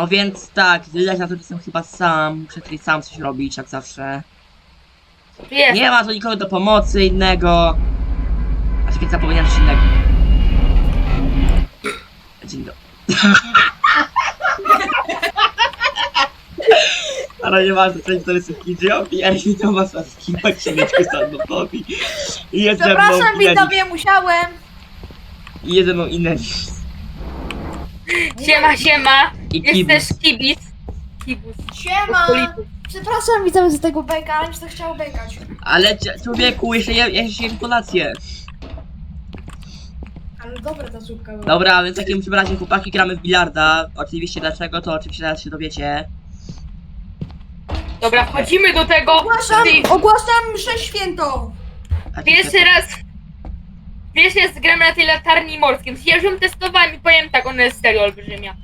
No więc tak, widać na to, że jestem chyba sam. Muszę tutaj sam coś robić, jak zawsze. Jest. Nie ma tu nikogo do pomocy innego. A czekaj, zapomniałem coś innego. Dzień dobry. Ale nie ważne, co to jest. Ja się to was na skimać księżyczkę standupowi. I jest ze mną Przepraszam widzowie, musiałem. I jest ze mną Inelis. Siema, siema. I Jest Kibus. też kibis. Kibus. Siema. Przepraszam widzowie za tego beka, ale mi się to chciało bekać. Ale człowieku, jeszcze je, jeszcze jem kolację. Ale dobra ta była. Dobra, więc w takim razie chłopaki gramy w bilarda. Oczywiście dlaczego, to oczywiście zaraz się dowiecie. Dobra, wchodzimy do tego. Ogłaszam, Ty, ogłaszam mszę świętą. A pierwszy raz. Pierwszy raz gram na tej latarni morskim. Ja już ją testowałem i powiem tak, ona jest serio olbrzymia.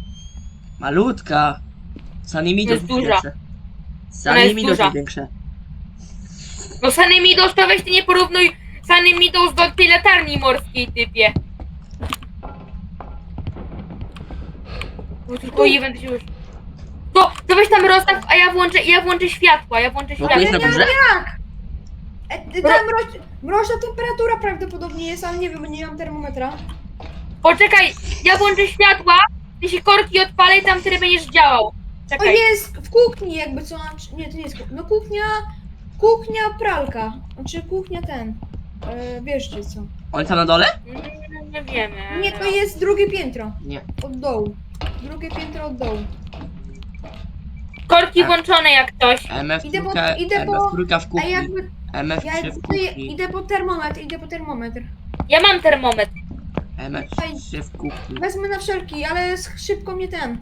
Malutka. Sanimi Jest duża. większe. jest Sanimi to duża. większe. No Sunny Meadows to weź ty nie porównuj Sunny Meadows do tej latarni morskiej typie. Bo tylko event się już... To, to weź tam rozstaw, a ja włączę, ja włączę światła, ja włączę No to jest światła. na górze? E, tam mroź, mroźna temperatura prawdopodobnie jest, ale nie wiem, bo nie mam termometra. Poczekaj, ja włączę światła, ty się korki odpalaj, tam tyle będziesz działał. O Czekaj. jest w kuchni jakby co, znaczy- nie to nie jest kuchnia, no kuchnia, kuchnia pralka, znaczy kuchnia ten, e, wieszcie co. On tam na dole? Mm, Nie wiemy. Nie, to jest drugie piętro, Nie. od dołu. Drugie piętro od dołu. Korki Tak. włączone jak coś. MF Idę po- trójka, idę MF po- trójka w A kuchni. jakby, MF ja 3 w tutaj kuchni. idę po termometr, idę po termometr. Ja mam termometr. MF 3 w kuchni. Wezmę na wszelki, ale szybko mnie ten,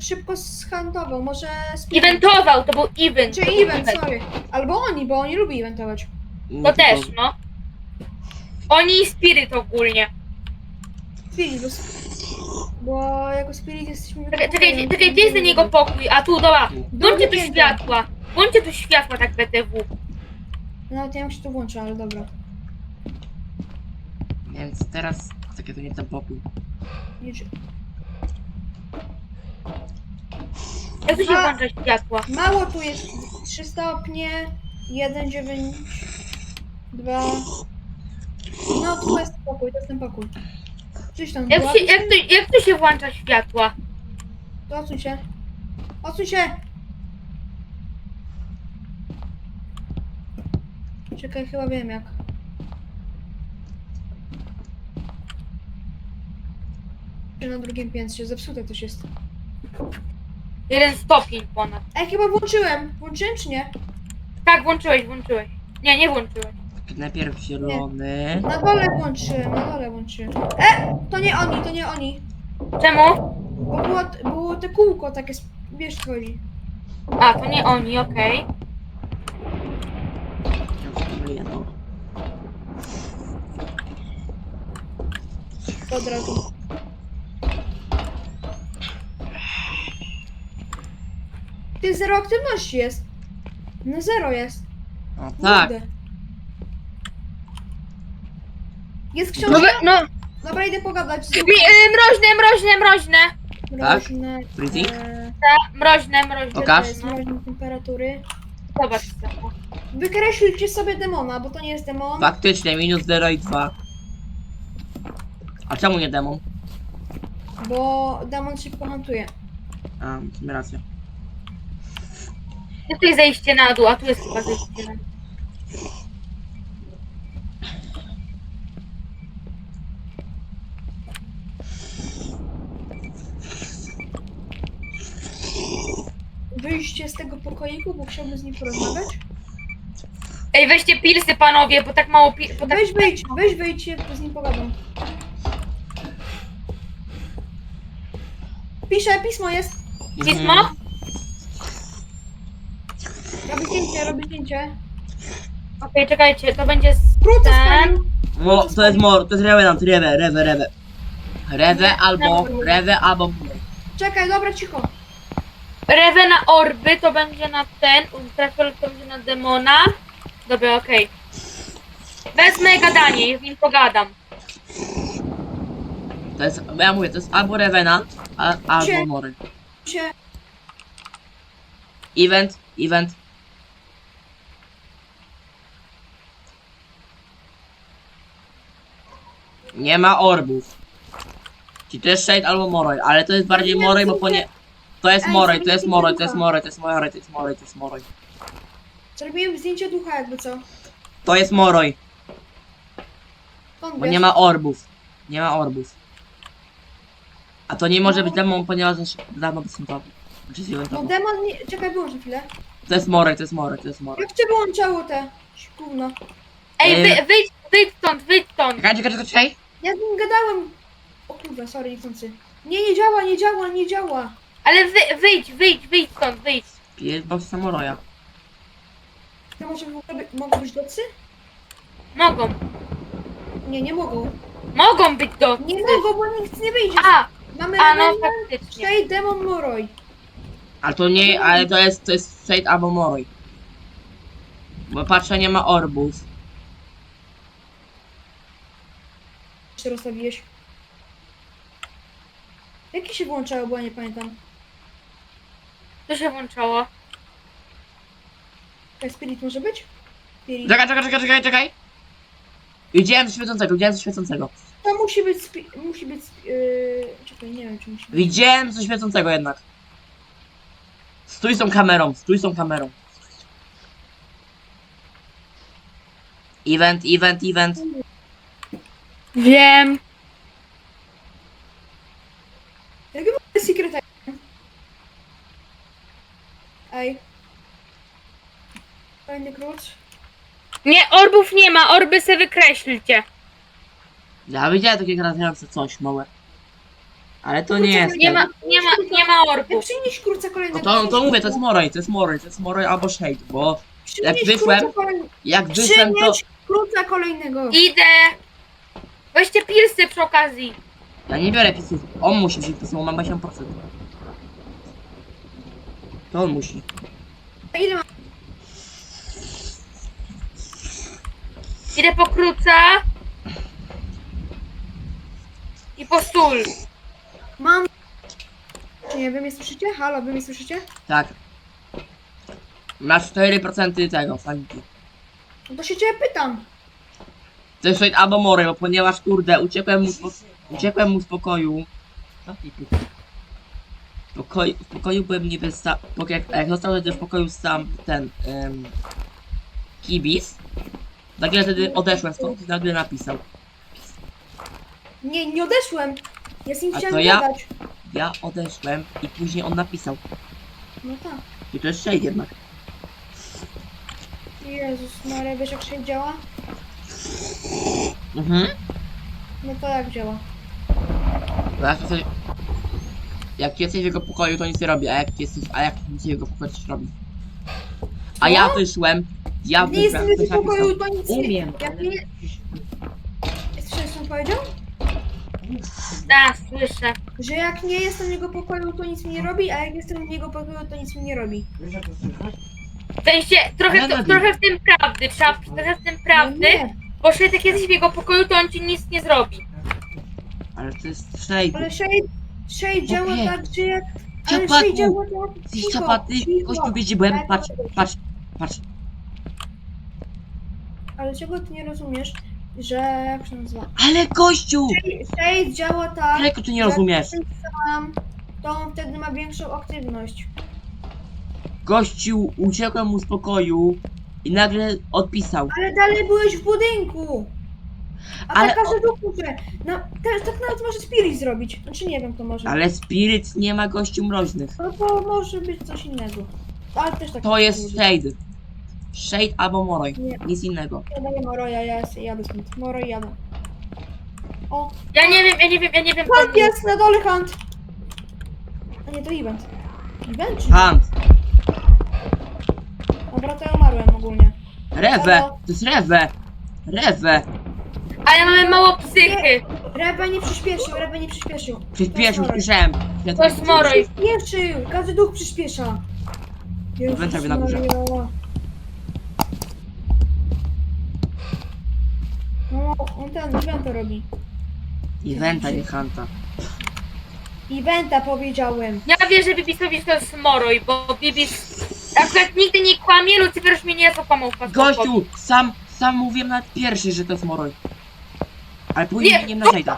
szybko schantował, może... spirit- Eventował, to był event. Czy to był event, sorry. Albo oni, bo oni lubi eventować. No To też, no. Oni i Spirit ogólnie. Spirit, bo, bo jako Spirit jesteśmy... Czekaj, czekaj, czekaj, gdzie jest ten jego pokój? A tu, dobra. Włączcie Drugie tu piętro. światła. Włączcie tu światła tak BTW. Nawet nie wiem, czy to włączę, ale dobra. Więc teraz... Czekaj, to nie ten pokój. Nie, czy- Jak tu się A. włącza światła? Mało tu jest 3 stopnie, 1, 9, 2. No tu jest pokój, to jest ten pokój. Czyś tam Jak, się, jak, tu, jak tu się włącza światła? To Odsuń się. Odsuń się! Czekaj, chyba wiem jak. Na drugim piętrze, zepsute coś jest. Jeden stopień ponad. Ej, chyba włączyłem. Włączyłem czy nie? Tak, włączyłeś, włączyłeś. Nie, nie włączyłeś. Najpierw zielony. Na dole włączyłem, na dole włączyłem. E! To nie oni, to nie oni. Czemu? Bo było, było te kółko takie, wiesz co chodzi. A, to nie oni, okej. Ja już pomyliłem, no. Od razu. Ty zero aktywności jest. No zero jest. O, tak. Kurde. Jest No, książka? we- no. Dobra, idę pogadać z Mi, y, mroźne, mroźne, mroźne. Tak? Mroźne, Freezing? e, mroźne, mroźne. Pokaż. to jest mroźne temperatury. Zobacz co. Wykreślcie sobie demona, bo to nie jest demon. Faktycznie, minus 0 i 2. A czemu nie demon? Bo demon szybko hantuje. A, masz rację. Tu jest zejście na dół, a tu jest chyba zejście na dół. Wyjście z tego pokoiku, bo chciałbym z nim porozmawiać. Ej, weźcie pilsy panowie, bo tak mało pi... bo tak... Weź wyjdź, weź wyjdź, to z nim pogadam. Pisze, pismo jest. Pismo? Robi zdjęcie, robi zdjęcie. Okej, czekajcie, to będzie z... Ten. No, to jest mor, to jest revenant, rewe, rewe, rewe. Rewe albo, rewe albo... Czekaj, dobra, cicho. Rewe na orby, to będzie na ten, ultrafiolet to będzie na demona. Dobra, okej. Wezmę gadanie, z nim pogadam. To jest, bo ja mówię, to jest albo revenant, a, albo Cie- mory. się. Event, event. Nie ma orbów. Czy to jest Shade albo Moroj, ale to jest bardziej nie Moroj, bo wiem, ponie... To jest Moroj, to jest Moroj, to jest. Moroj, to jest Moroj, to jest Moroj, to jest Moroj. Zrobiłem zdjęcie ducha jakby co. To jest Moroj, Skąd bo wiesz? nie ma orbów. Nie ma orbów. A to nie może być demon, ponieważ dawno bezsątowy. Znaczy No demon nie... Czekaj, wyłącz chwilę. To jest Moroj, to jest Moroj, to jest Moroj. Jak cię wyłączało te? Gówno. Ej, Ej. wy, wyjdź, wyjdź stąd, wyjdź stąd. Czekaj, czekaj, czekaj. Ja z nim gadałem. O kurwa, sorry, niechcący. Nie, nie działa, nie działa, nie działa. Ale wy, wyjdź, wyjdź, wyjdź stąd, wyjdź. Jest box Samoroja. To może w ogóle by- mogą być docy? Mogą. Nie, nie mogą. Mogą być do. Nie mogą, bo nic nie wyjdzie. A, Mamy a no faktycznie. Shade, Demon, Moroj. Ale to nie, ale to jest, to jest Shade albo Moroj. Bo patrzę, nie ma orbów. Jeszcze rozstawiłeś. Jakie się włączało, bo ja nie pamiętam. Co się włączało? Tak, Spirit może być? Spirit. Czekaj, czekaj, czekaj, czekaj, czekaj. Widziałem coś świecącego, widziałem coś świecącego. To musi być spi... musi być... Yy... Czekaj, nie wiem czy musi być. Widziałem coś świecącego jednak. Stój z tą kamerą, stój z tą kamerą. Event, event, event. Wiem. Jakie były secret item? Ej. Fajny klucz. Nie, orbów nie ma, orby se wykreślcie. Ja widziałem takie grażające coś małe. Ale to nie jest. Nie ma, nie ma, nie ma Ja orbów. przynieś kurca No kolejnego. to, to mówię, to jest Moroj, to jest Moroj, to jest Moroj albo Shade, bo jak Przynieś wyszłem, kolejnego. jak wyszłem to... Przynieś kolejnego. Idę. Weźcie pilsy przy okazji. Ja nie biorę pisów, on musi wziąć pismo, mam 8%. To on musi. Ile mam? Idę po kruca. I po sól. Mam. Nie, wy mnie słyszycie? Halo, wy mnie słyszycie? Tak. Masz 4% tego, sanity. No to się ciebie pytam. To jest albo Moroj, bo ponieważ kurde, uciekłem mu uciekłem mu z pokoju. W pokoju, w pokoju byłem niby sam, jak, jak został w pokoju sam ten um, kibis, nagle wtedy odeszłem stąd i nagle napisał. Nie, nie odeszłem. Ja z nim A chciałem ja? gadać. Ja odeszłem i później on napisał. No tak. I to jest Shade jednak. Jezus Maria, wiesz jak się działa? Mhm. No to jak działa? Jak jesteś, jak jesteś w jego pokoju, to nic nie robi, a jak jesteś, a jak nic w jego pokoju, coś robi. A ja wyszłem, ja nie jestem wyszłem, w ktoś tym pokoju, napisał. to nic nie... Umiem, Jak nie... Słyszałeś co on powiedział? Tak, słyszę. Że jak nie jestem w jego pokoju, to nic mi nie robi, a jak jestem w jego pokoju, to nic mi nie robi. W sensie, trochę, Ale to, na trochę w tym prawdy. Trzeba trochę w tym prawdy. No nie, Bo jeśli jak jesteś w jego pokoju, to on ci nic nie zrobi. Ale to jest Shade. ale Shade... Shade działa Okej. tak, że jak... Ale Czapaku! Shade działa tak... Jesteś Cicho, czapaty, cicho. kościół Tak, patrz, patrz, patrz. Ale czego ty nie rozumiesz, że... Jak się nazywa? Ale kościół! Shade działa tak... Czego ty nie że rozumiesz? jesteś sam, to on wtedy ma większą aktywność. Gościu, uciekłem mu z pokoju i nagle odpisał. Ale dalej byłeś w budynku! A Ale tak każdy duch może. No, teraz tak nawet może Spirit zrobić. Znaczy nie wiem, to może. Ale Spirit nie ma gościu mroźnych. No to może być coś innego. Ale też tak. To jest Shade. Shade albo Moroj, Nie. nic innego. Ja daję Moroja, ja jest- jadę stąd. Moro i jadę. O, Ja nie wiem, ja nie wiem, ja nie wiem. Hunt jest na dole Hunt! A nie, to event. Event czy? Hunt, Dobra, to ja umarłem ogólnie. Rewe, to jest Rewe. Rewe. Ale mamy mało psychy. Rebe nie przyspieszył, Rebe nie przyspieszył. Przyspieszył, To jest słyszałem. To jest Moroj. Przyspieszył! Każdy duch przyspiesza. Jezus robię na górze. Maria. No, on ten event to robi. Eventa, nie Hunta. Eventa powiedziałem. Ja wierzę Bibisowi, że to jest Moroj, bo Bibis akurat nigdy nie kłamie, Lucifer już mnie nie zakłamał. Gościu, sam, sam mówiłem nawet pierwszy, że to jest Moroj. Ale później Nie, nie na Shade'a.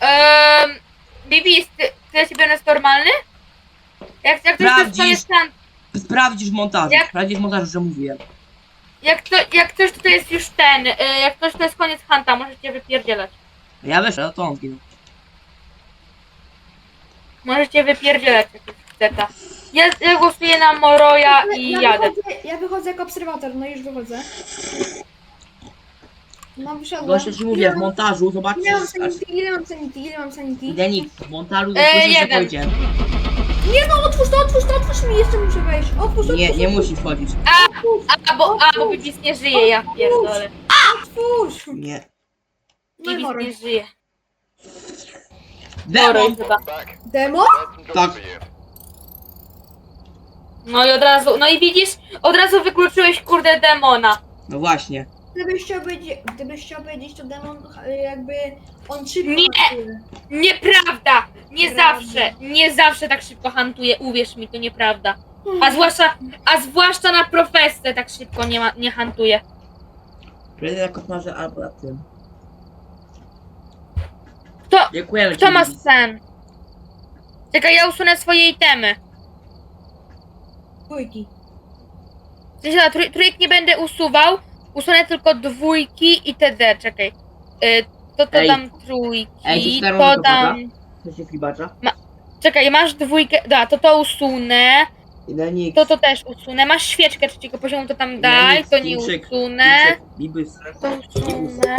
Ehm, Bibis, ty, ty dla ciebie on jest normalny? Jak, jak ktoś to jest Sprawdzisz. stan, Sprawdzisz w montażu, Jak- sprawdzisz w montażu, że mówiłem. jak, to, jak ktoś to jest już ten, y, jak ktoś to jest koniec Hanta, możecie wypierdzielać. Ja wyszedł, to on zginął. Możecie wypierdzielać jak chceta. Ja, ja głosuję na Moroja i ja, jadę. wychodzę, ja wychodzę jako obserwator, no już wychodzę. No wyszedłem. Gościu ci mówię, w montażu, zobaczysz. Ile mam sanity, ile mam sanity, ile mam sanity? Denik, w montażu E, słyszysz, że jeden. Nie no, otwórz to, otwórz to, otwórz mi, jeszcze muszę wejść. Otwórz, otwórz, Nie, nie otwórz, musi wchodzić. A, bo, a, bo Bibis nie żyje, ja pierdolę. otwórz. Nie. No i Bibis Moroj. nie żyje. Demon! Moroj chyba. Demo? Tak. No i od razu, no i widzisz, od razu wykluczyłeś kurde demona. No właśnie. Gdybyś chciał powiedzieć, gdybyś chciał powiedzieć, to demon jakby on szybko Nie! pracuje. Nieprawda! Nie Prawda. zawsze, nie zawsze tak szybko hantuje, uwierz mi, to nieprawda. A zwłaszcza, a zwłaszcza na profesce tak szybko nie, ma, nie hantuje. Prezydent jako smaży albo na tym. Kto, Dziękujemy kto ci, sen? Czekaj, ja usunę swoje itemy. Dwójki. W sensie, na trój, trójek nie będę usuwał, usunę tylko dwójki i TD, czekaj. Y, to to Ej. dam trójki, Ej, to to dam... Flibacza? Czekaj, masz dwójkę, da, to to usunę, I Denik. to to też usunę, masz świeczkę trzeciego poziomu, to tam daj, to nie usunę, Bibis. to usunę.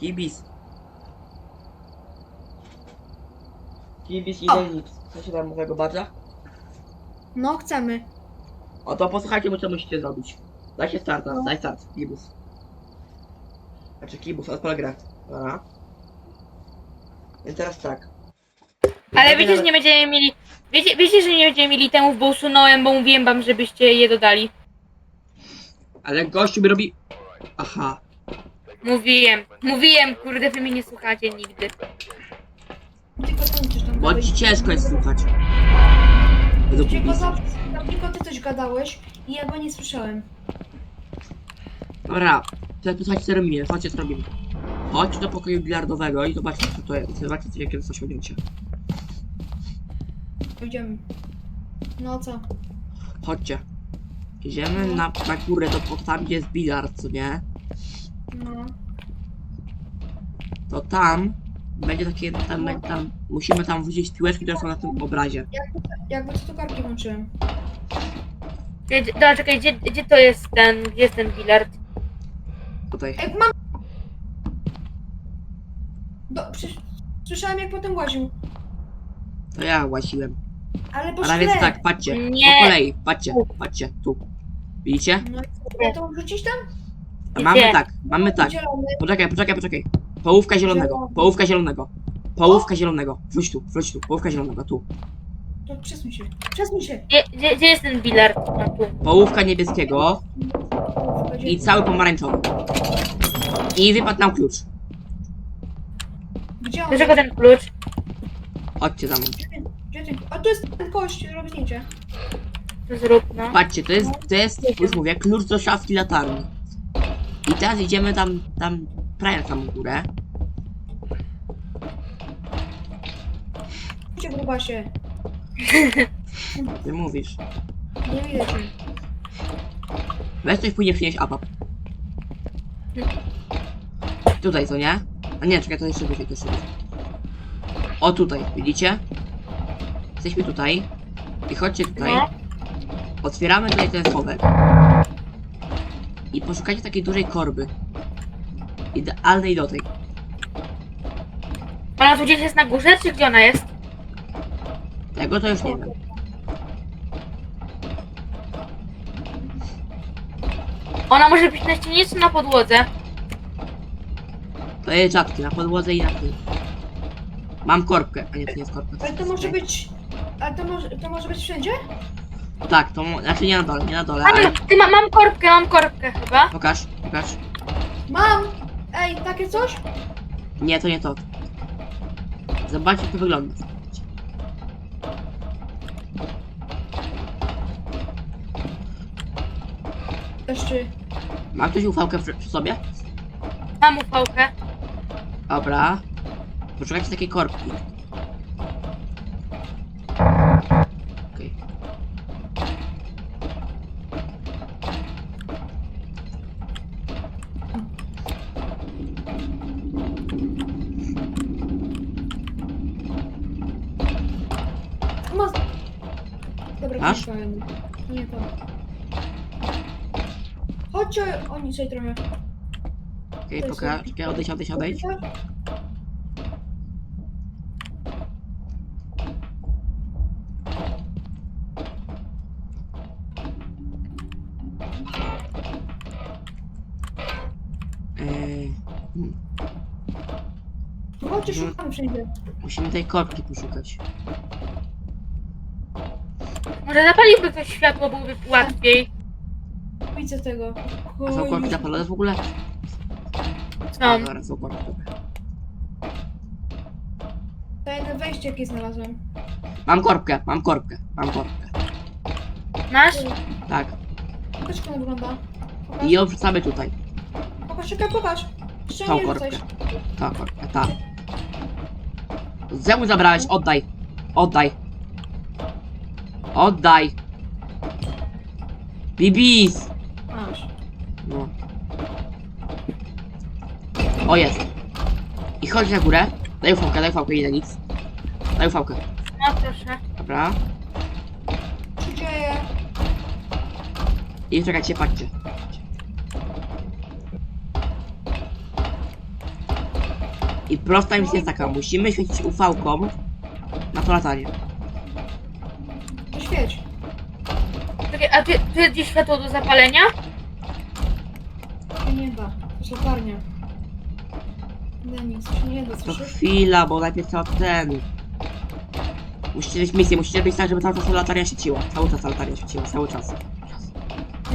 Kibis. Kibis i O. Denik. Chcecie tam nowego? No, chcemy. O to posłuchajcie, bo co musicie zrobić. Dajcie starta, No. daj start, Kibus. Znaczy Kibus, odpal grę. Dobra. Więc teraz tak. Ale wiecie, że nie będziemy mieli, wiecie, wiecie, że nie będziemy mieli temów, bo usunąłem, bo mówiłem wam, żebyście je dodali. Ale gościu mi robi... Aha. Mówiłem, mówiłem, kurde, wy mnie nie słuchacie nigdy. Tylko kończysz tam Bo ci ciężko jest słuchać. Według Tylko, Kibisa. za, za, tylko ty coś gadałeś i ja go nie słyszałem. Dobra, teraz posłuchajcie co robimy, chodźcie co robimy. Chodź do pokoju bilardowego i zobaczcie co to jest. Zobaczcie jakie to osiągnięcie. Idziemy. No co? Chodźcie. Idziemy na, na górę do po- tam gdzie jest bilard, co nie? No. To tam będzie takie, tam, będzie tam musimy tam wrzucić piłeczki, które są na tym obrazie. Jakby co to kartki włączyłem. Gdzie- Dobra, czekaj, gdzie, gdzie to jest ten, gdzie jest ten bilard? Tutaj. Ej, mam... Do, przecież słyszałem jak potem łaził. To ja łaziłem. Ale po A więc szkle. tak, patrzcie. Nie. Po kolei, patrzcie, patrzcie, tu. Widzicie? No i co, ja to wrzucić tam? A mamy Gdzie? tak, mamy tak. Zielony. Poczekaj, poczekaj, poczekaj. Połówka zielonego, połówka zielonego. Połówka zielonego. Wróć tu, wróć tu, połówka zielonego, tu. To przesuń się. Przesuń się. Gdzie, gdzie, gdzie jest ten bilard? No tu. Połówka niebieskiego i cały pomarańczowy. I wypadł nam klucz. Gdzie on? Dlaczego ten klucz? Chodźcie za mną. Gdzie ten... A tu jest ten kość, zdjęcie. To zrób, no. Patrzcie, to jest, to jest, już mówię, klucz do szafki latarni. I teraz idziemy tam, tam, prawie na samą górę. Gdzie grubasie? Ty mówisz. Nie widać mnie. Weź coś później przynieść apap. Tutaj, co nie? A nie, czekaj, to jeszcze wyżej, to jeszcze wyżej. O tutaj, widzicie? Jesteśmy tutaj. I chodźcie tutaj. No. Otwieramy tutaj ten schowek. I poszukajcie takiej dużej korby. Idealnej do tej. Ona tu gdzieś jest na górze, czy gdzie ona jest? Tego to już nie wiem. Ona może być na ścianie, czy na podłodze? To jest rzadkie, na podłodze i na tym. Mam korbkę, a nie, to nie jest korbka. Ale to może być... Ale to może, to może być wszędzie? Tak, to mo- znaczy nie na dole, nie na dole, ale... ty ma, mam korbkę, mam korbkę chyba. Pokaż, pokaż. Mam! Ej, takie coś? Nie, to nie to. Zobaczcie, jak to wygląda. Jeszcze. Ma ktoś ufałkę przy, przy sobie? Mam ufałkę. Dobra. Poszukajcie takiej korbki. Masz? Nie to. Chodźcie, oni tutaj trochę. Okej, jest- pokaż. Czekaj, odejdź, odejdź, odejdź. Eee, hmm, Chodźcie, Mhm. szukamy wszędzie. musimy tej korbki poszukać. Może zapaliłby ktoś światło, byłoby łatwiej. Widzę tego. A są korki zapalone w ogóle? A, dobra, są korki, wejście, jakie znalazłem. Mam korbkę, mam korbkę, mam korbkę. Masz? Tak. Pokaż, jak ona wygląda. Pokaż, I ją wrzucamy tutaj. pokaż, czekaj, pokaż. Jeszcze Tą nie korbkę. rzucaj. Ta korbka, ta. Zemu zabrałeś, oddaj. Oddaj. Oddaj. Bibis! Masz. No. O, jest. I chodź na górę. Daj ufałkę, daj ufałkę, idę nic. Daj ufałkę. No proszę. Dobra. Co się dzieje? I czekajcie, patrzcie. I prosta misja jest taka, musimy świecić ufałką na to latanie. To świeć. Czekaj, a tu, tu jest gdzieś światło do zapalenia? To się nie da. To jest latarnia. Denis, to się nie da, To słyszysz? chwila, bo najpierw trzeba ten... Musicie mieć misję, musicie być tak, żeby cały czas ta latarnia świeciła. Cały czas ta latarnia świeciła, cały czas.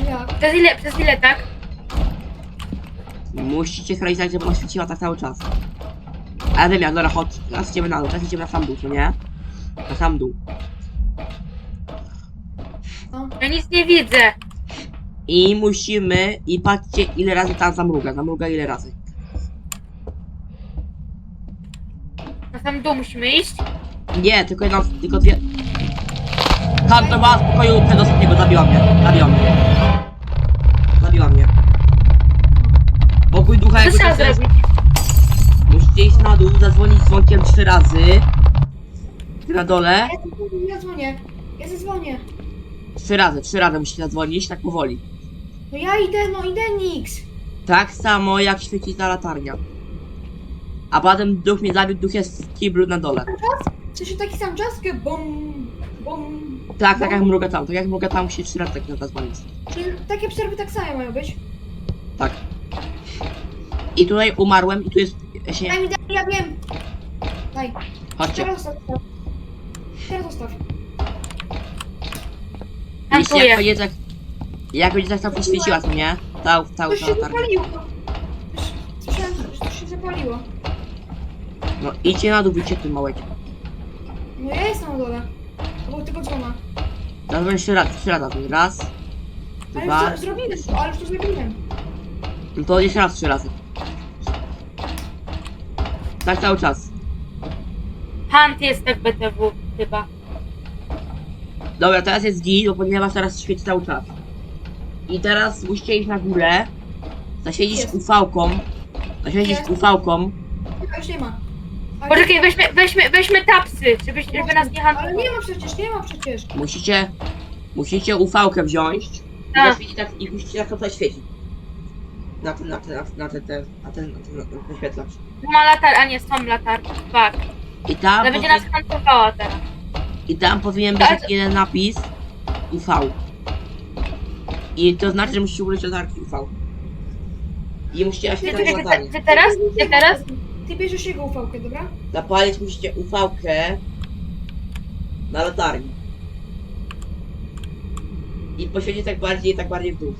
Jak? Przez ile, przez ile tak? Musicie sprawić tak, żeby ona świeciła tak cały czas. A ja wiem jak, dobra, chodź. Teraz idziemy na dół, teraz idziemy na sam dół, co nie? Na sam dół. Ja nic nie widzę. I musimy, i patrzcie ile razy tam zamruga, zamruga ile razy. Na sam dół musimy iść. Nie, tylko jedno, tylko dwie... Tam to była w pokoju przedostatniego, zabiła mnie, zabiła mnie. Zabiła mnie. Pokój ducha Co jakby trzeba zrobić? Musicie iść na dół, zadzwonić dzwonkiem trzy razy. Na dole. Ja, ja dzwonię. Ja zadzwonię. Trzy razy, trzy razy musicie zadzwonić, tak powoli. No ja idę, no idę Nix. Tak samo jak świeci ta latarnia. A potem duch mnie zabił, duch jest w kiblu na dole. Sensie taki sam czas, bum, bum. Tak, tak jak mruga tam, tak jak mruga tam musi trzy razy tak zadzwonić. Czyli takie przerwy tak samo mają być. Tak. I tutaj umarłem i tu jest... Ja się... Daj mi, daj, ja wiem. Daj. Chodźcie. Teraz zostaw. Teraz zostaw. Jeśli Tankuję. jak będzie tak... Jak będzie tak całkiem świeciła, to nie? Ta, ta, To ta się latarnia. zapaliło. To się zapaliło. No idźcie na dół, wyjdźcie tym małek. No ja jestem na dole. Bo tylko dzwona. Zadzwoń trzy razy, trzy razy. Raz, Ale dwa... już to zrobiłem, ale już to zrobiłem. No to jeszcze raz trzy razy. Tak cały czas. Hunt jest tak BTW chyba. Dobra, teraz jest git, bo ponieważ teraz świeci cały czas. I teraz musicie iść na górę, zasiedzieć Jest. ufałką, zasiedzieć Jest. ufałką, Chyba już nie ma. Ale- Poczekaj, weźmy, weźmy, weźmy tapsy, żeby, żeby nas nie Ale nie ma przecież, nie ma przecież. musicie, musicie ufałkę wziąć i Tak. zaświecić tak, i musicie tak to zaświecić. Na ten, na ten, na ten, na ten, ten, na ten, na ten, na ten wyświetlacz. Ma latar, a nie są latarki. Fuck. I tam, Ale będzie nas huntowała teraz. I tam powinien być Ale- taki jeden napis UV. I to znaczy, że musicie użyć latarki UV. I musicie naświetlać gdzie, gdzie, latarnię. teraz? Gdzie teraz? Ty bierzesz jego ufałkę, dobra? Zapalić musicie ufałkę na latarni. I poświecić tak bardziej, tak bardziej w dół.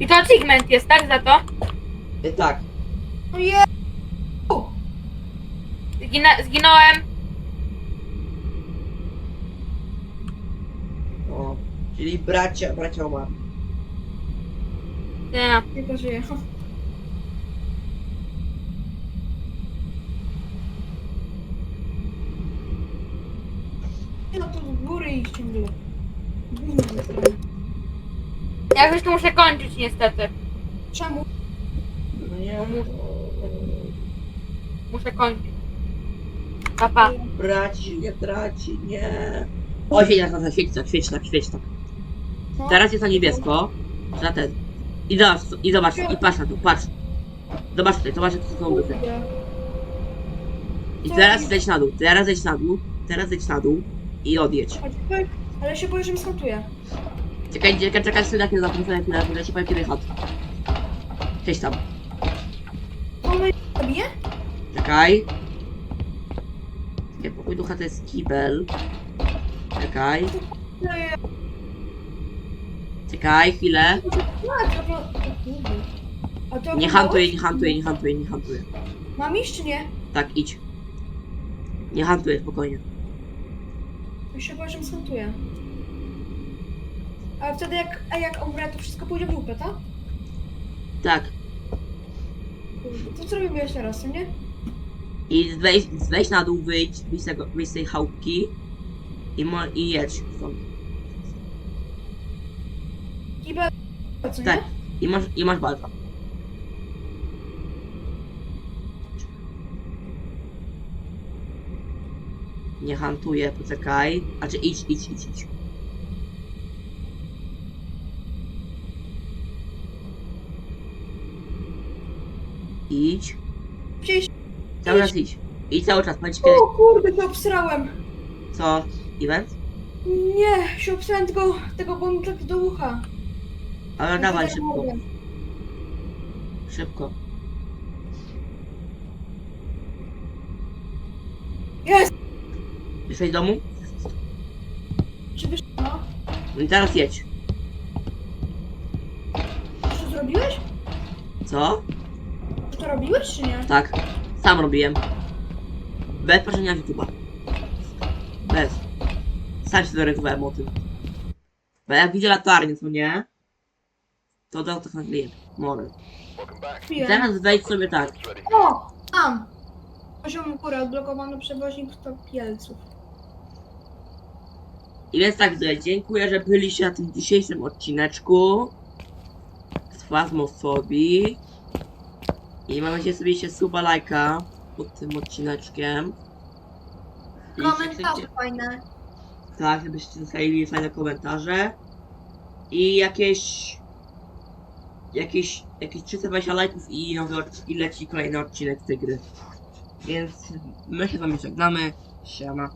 I to achievement jest, tak? Za to? I tak. No je... Zgina, zginąłem. O. Czyli bracia, bracia umarli. Nie. Tylko żyje. No to w góry iść ciągle. Ze strony. Ja już to muszę kończyć niestety. Czemu? No nie. Muszę kończyć. Papa. Braci, nie traci, nie. O, świeć tak, tak, świeć tak, świeć tak, świeć tak. Teraz jest na niebiesko. Na ten. I zobacz, i zobacz, i patrz na to, patrz. Zobacz tutaj, zobacz, jakie to są byty. I teraz zejdź na dół, teraz zejdź na dół, teraz zejdź na dół i odjedź. Ale się boję, że mnie skautuję. Czekaj, czekaj, czekaj, synek, nie zapraszam chwilę, chwilę, ci powiem kiedy chat. Cześć tam. On mnie? Czekaj. Czekaj, pokój ducha to jest kibel. Czekaj, Nie, czekaj, chwilę. A, to... o kurde. A to Nie hantuję, nie hantuję, nie hantuję, nie hantuję. Mam iść czy nie? Tak, idź. Nie hantuję, spokojnie. Ja się boję, że. A wtedy jak, a jak umrę, to wszystko pójdzie w lupę, tak? Tak. Kurde, To co robiłeś teraz, co nie? I wejdź, wejdź na dół, wyjdź, wyjdź z, tego, wyjdź z tej chałupki. I, mo, i jedź stąd. Kibel, co nie? Tak. I masz, i masz balta. Nie hantuję, poczekaj. A czy idź, idź, idź, idź. Idź. Cały czas idź. Idź cały czas, powiedz kiedy... O kurde, się obsrałem! Co? Event? Nie, się obsrałem tego, tego tak do ucha. Ale Ja dawaj tak szybko, szybko. Jest! Jesteś w domu? Czy wiesz, no? No i teraz jedź. Czy to zrobiłeś? Co? Czy to robiłeś, czy nie? Tak, sam robiłem. Bez patrzenia YouTube'a. Bez. Sam się zorientowałem o tym. Bo jak widzę latarnię, co nie? To dał tak nagle Może. Piłem. Teraz wejdź sobie tak. O! Tam! Poziom góry, odblokowano przewoźnik topielców. I więc tak, że dziękuję, że byliście na tym dzisiejszym odcineczku. Z Fazmofobii. I mam nadzieję, że zrobiliście suba lajka pod tym odcineczkiem. I Komentarze fajne. Tak, żebyście zostawili fajne komentarze. I jakieś... Jakieś... Jakieś 320 lajków i, nowy, odc- i leci kolejny odcinek tej gry. Więc my się z wami żegnamy. Siema.